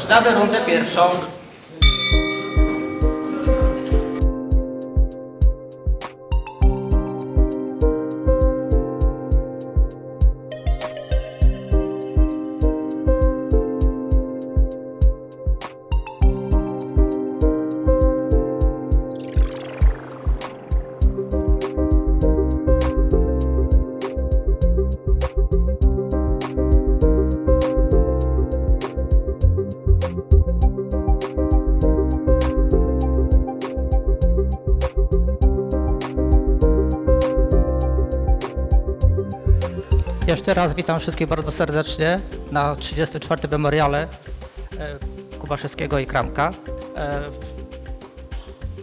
Rozpoczynamy rundę pierwszą. Jeszcze raz witam wszystkich bardzo serdecznie na 34. memoriale e, Kubaszewskiego i Kramka. E,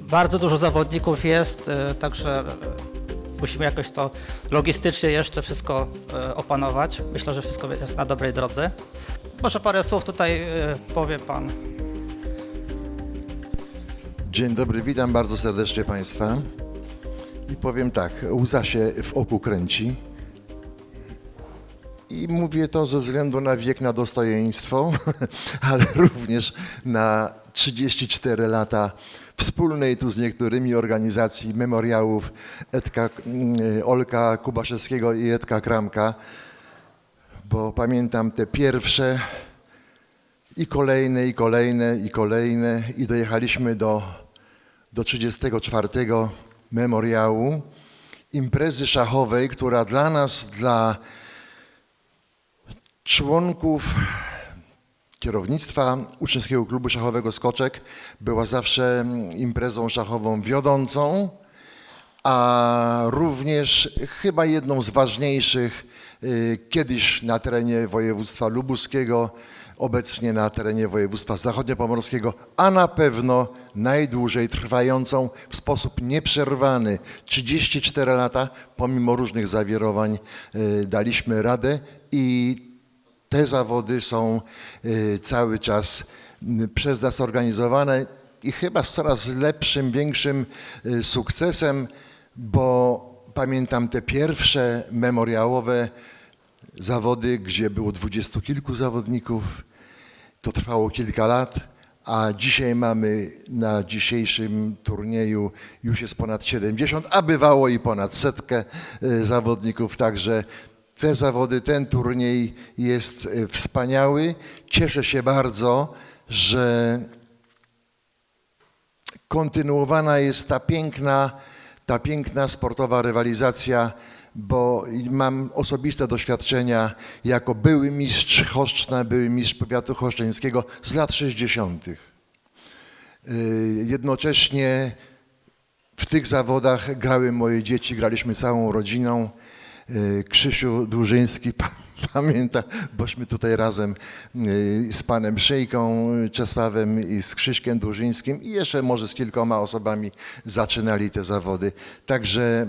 Bardzo dużo zawodników jest, e, także musimy jakoś to logistycznie jeszcze wszystko opanować. Myślę, że wszystko jest na dobrej drodze. Może parę słów tutaj powie Pan. Dzień dobry, witam bardzo serdecznie Państwa. I powiem tak, łza się w oku kręci. I mówię to ze względu na wiek, na dostojeństwo, ale również na 34 lata wspólnej tu z niektórymi organizacji memoriałów Edka, mm, Olka Kubaszewskiego i Edka Kramka, bo pamiętam te pierwsze i kolejne, i kolejne, i kolejne i dojechaliśmy do, do 34 memoriału imprezy szachowej, która dla nas, dla członków kierownictwa Uczniowskiego Klubu Szachowego Skoczek była zawsze imprezą szachową wiodącą, a również chyba jedną z ważniejszych y, kiedyś na terenie województwa lubuskiego, obecnie na terenie województwa zachodniopomorskiego, a na pewno najdłużej trwającą w sposób nieprzerwany 34 lata, pomimo różnych zawirowań y, daliśmy radę i te zawody są y, cały czas przez nas organizowane i chyba z coraz lepszym, większym y, sukcesem, bo pamiętam te pierwsze memoriałowe zawody, gdzie było dwudziestu kilku zawodników. To trwało kilka lat, a dzisiaj mamy na dzisiejszym turnieju już jest ponad 70, a bywało i ponad setkę y, zawodników, także te zawody, ten turniej jest y, wspaniały. Cieszę się bardzo, że kontynuowana jest ta piękna, ta piękna sportowa rywalizacja, bo mam osobiste doświadczenia jako były mistrz Choszczna, były mistrz powiatu choszczeńskiego z lat 60. Y, Jednocześnie w tych zawodach grały moje dzieci, graliśmy całą rodziną. Krzysiu Dłużyński, pamięta, bośmy tutaj razem y, z panem Szyjką Czesławem i z Krzyśkiem Dłużyńskim i jeszcze może z kilkoma osobami zaczynali te zawody. Także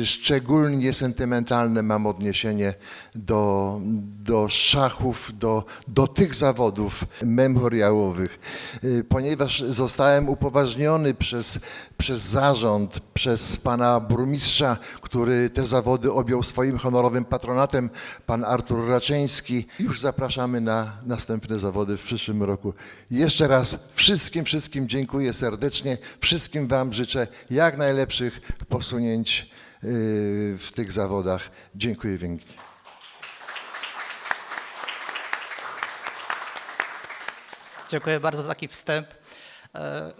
y, szczególnie sentymentalne mam odniesienie do, do szachów, do, do tych zawodów memoriałowych, Y, ponieważ zostałem upoważniony przez, przez zarząd, przez pana burmistrza, który te zawody objął swoim honorowym patronatem, pan Artur Raczyński. Już zapraszamy na następne zawody w przyszłym roku. Jeszcze raz wszystkim, wszystkim dziękuję serdecznie. Wszystkim wam życzę jak najlepszych posunięć y, w tych zawodach. Dziękuję pięknie. Dziękuję bardzo za taki wstęp. E,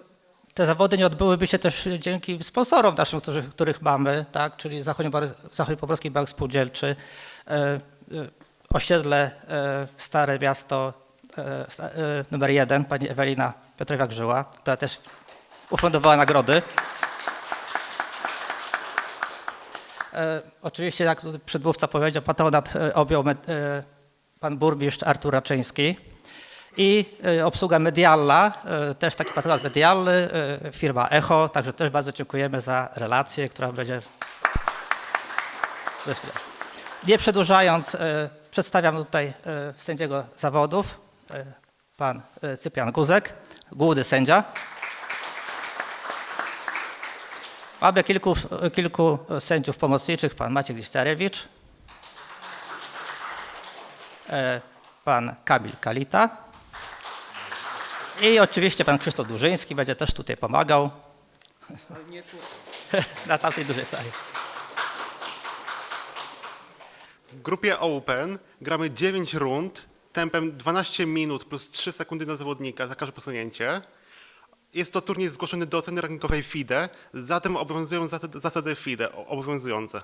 Te zawody nie odbyłyby się też dzięki sponsorom naszym, których, których mamy, tak? czyli Zachodnio- Zachodniopomorski Bank Spółdzielczy, e, osiedle e, Stare Miasto e, e, numer jeden, pani Ewelina Piotrowia-Grzyła, która też ufundowała nagrody. E, Oczywiście, jak przedmówca powiedział, patronat e, objął e, pan burmistrz Artur Raczyński i e, obsługa medialna, e, też taki patronat medialny, e, firma Echo, także też bardzo dziękujemy za relację, która będzie... Nie przedłużając, e, przedstawiam tutaj e, sędziego zawodów, e, pan Cyprian Guzek, główny sędzia. Mamy kilku, kilku sędziów pomocniczych, pan Maciek Listerewicz, pan Kamil Kalita, I oczywiście pan Krzysztof Durzyński będzie też tutaj pomagał. Na tamtej dużej sali. W grupie Open gramy 9 rund, tempem 12 minut plus 3 sekundy na zawodnika za każde posunięcie. Jest to turniej zgłoszony do oceny rankingowej FIDE, zatem obowiązują zasady, FIDE, obowiązujące.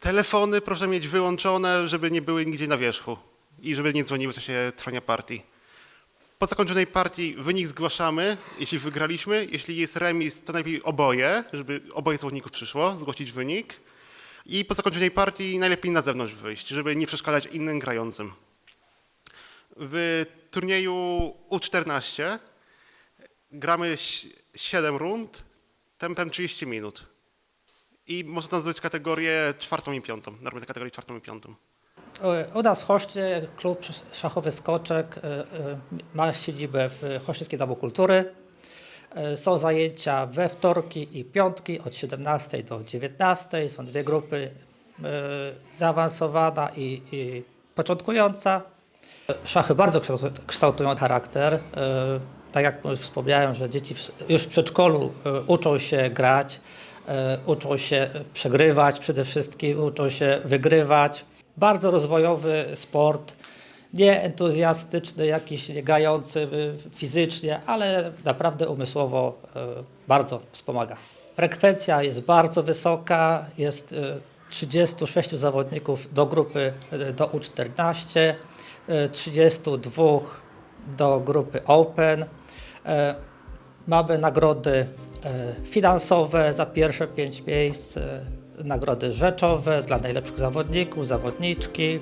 Telefony proszę mieć wyłączone, żeby nie były nigdzie na wierzchu i żeby nie dzwoniły w czasie trwania partii. Po zakończonej partii wynik zgłaszamy, jeśli wygraliśmy. Jeśli jest remis, to najlepiej oboje, żeby oboje zawodników przyszło, zgłosić wynik. I po zakończonej partii najlepiej na zewnątrz wyjść, żeby nie przeszkadzać innym grającym. W turnieju U14 gramy 7 rund, tempem 30 minut. I można tam zdobyć kategorię czwartą i piątą, normalnie kategorię czwartą i piątą. U nas w Choszcie klub szachowy Skoczek e, e, ma siedzibę w Choszczyckiej Domu Kultury. E, Są zajęcia we wtorki i piątki od 17 do 19. Są dwie grupy, e, zaawansowana i, i początkująca. Szachy bardzo kształtu- kształtują charakter. E, Tak jak wspomniałem, że dzieci już w przedszkolu uczą się grać, uczą się przegrywać przede wszystkim, uczą się wygrywać. Bardzo rozwojowy sport, nie entuzjastyczny, jakiś grający fizycznie, ale naprawdę umysłowo e, bardzo wspomaga. Frekwencja jest bardzo wysoka, jest e, 36 zawodników do grupy e, do U14, e, 32 do grupy Open. E, Mamy nagrody e, finansowe za pierwsze pięć miejsc, e, nagrody rzeczowe dla najlepszych zawodników, zawodniczki.